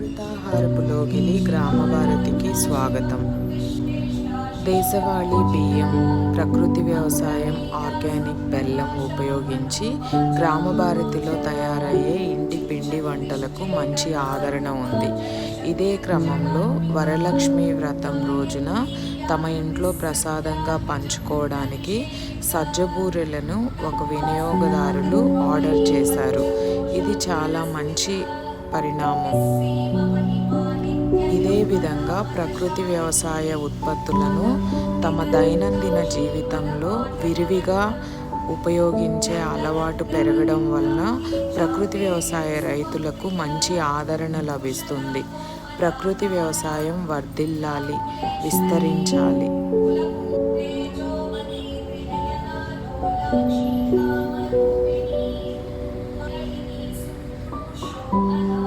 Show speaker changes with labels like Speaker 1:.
Speaker 1: అమృతాహారపు లోగిలి గ్రామ భారతికి స్వాగతం. దేశవాళీ బియ్యం ప్రకృతి వ్యవసాయం ఆర్గానిక్ బెల్లం ఉపయోగించి గ్రామ భారతిలో తయారయ్యే ఇంటి పిండి వంటలకు మంచి ఆదరణ ఉంది. ఇదే క్రమంలో వరలక్ష్మి వ్రతం రోజున తమ ఇంట్లో ప్రసాదంగా పంచుకోవడానికి సజ్జబూరెలను ఒక వినియోగదారులు ఆర్డర్ చేశారు. ఇది చాలా మంచి పరిణామం. ఇదే విధంగా ప్రకృతి వ్యవసాయ ఉత్పత్తులను తమ దైనందిన జీవితంలో విరివిగా ఉపయోగించే అలవాటు పెరగడం వలన ప్రకృతి వ్యవసాయ రైతులకు మంచి ఆదరణ లభిస్తుంది. ప్రకృతి వ్యవసాయం వర్ధిల్లాలి విస్తరించాలి. thank you